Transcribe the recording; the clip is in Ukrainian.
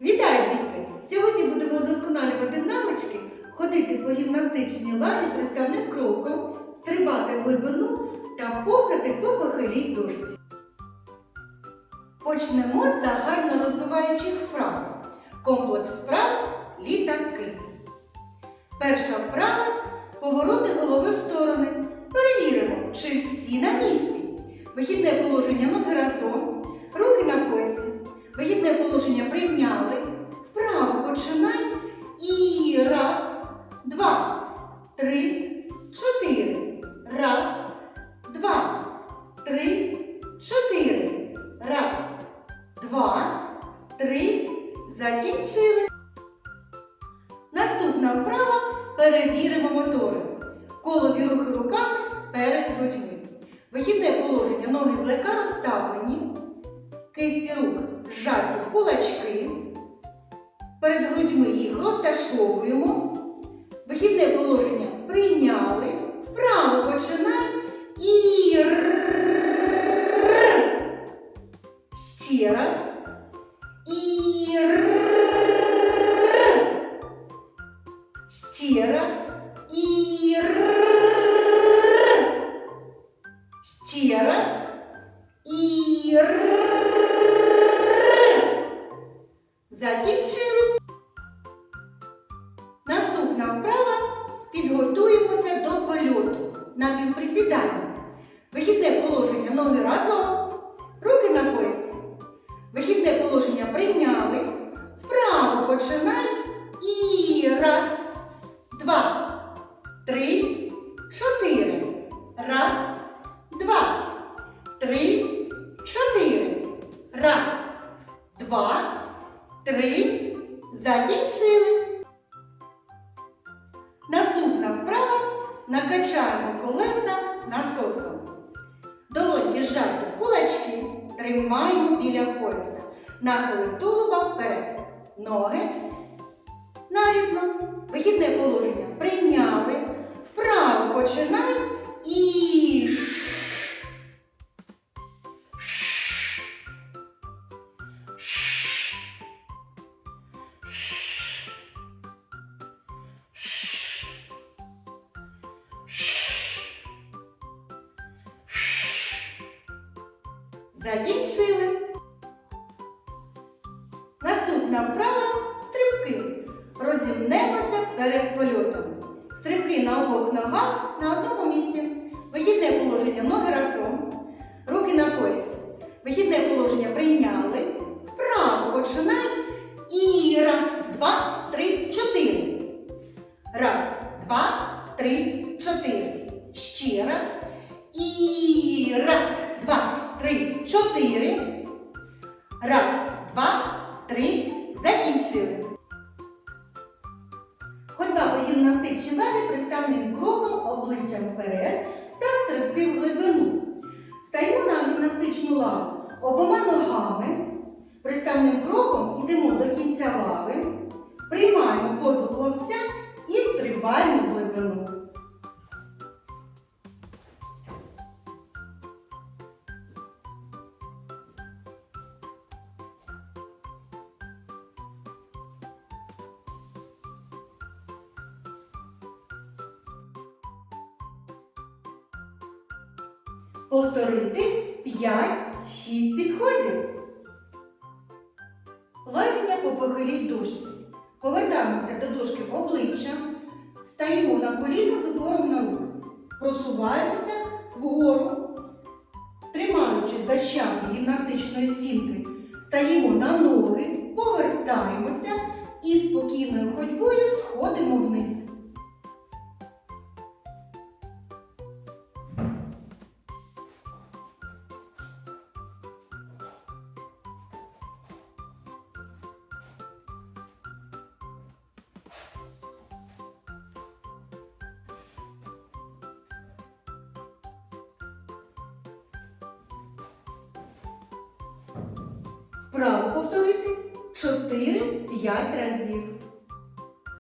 Вітаю, дітки! Сьогодні будемо удосконалювати навички, ходити по гімнастичній лаві прискавним кроком, стрибати в глибину та повзати по похилій дошці. Почнемо з загально розвиваючих вправ. Комплекс вправ літаки. Перша вправа повороти голови в сторони. Перевіримо, чи всі на місці. Вихідне положення ноги разом, поясі. Вихідне положення прийняли. Вправо починай. І раз, два, три, чотири. Раз, два, три, чотири. Раз, два, три. Закінчили. Наступна вправа перевіримо мотори. Колові рухи руками перед грудьми. Вихідне положення ноги злегка розставлені. Кисті рук зжаті в кулачки. Перед грудьми їх розташовуємо. Вихідне положення прийняли. Вправо починай. І. Ще раз. І. Ще раз. І р. На півприсідання. Вихідне положення ноги разом. Руки на поясі. Вихідне положення прийняли. Вправо починай. І раз, накачаємо колеса насосом. Долоньки зжаті в кулачки, тримаємо біля пояса. Нахили тулуба вперед. Ноги нарізно. Вихідне положення прийняли. Вправо починай Закінчили. Наступна вправа стрибки. Розімнемося перед польотом. Стрибки на обох ногах на одному місці. Вихідне положення ноги разом. Руки на поясі. Вихідне положення прийняли. Вправо починай. І раз, два, три, чотири. Раз, два, три, чотири. Ще раз. І раз, два, чотири. Раз, два, три. Закінчили. Ходьба по гімнастичній лаві приставним кроком обличчям вперед та стрибки в глибину. Стаємо на гімнастичну лаву обома ногами. Приставним кроком йдемо до кінця лави, приймаємо позу плавця і стрибаємо в глибину. Повторити 5-6 підходів. Лазіння по похилій дошці. Повертаємося до дошки обличчям, стаємо на коліно з упором на руки. Просуваємося вгору, тримаючись за щаблі гімнастичної стінки, стаємо на ноги, повертаємося і спокійною ходьбою сходимо вниз. Вправо повторити 4-5 разів.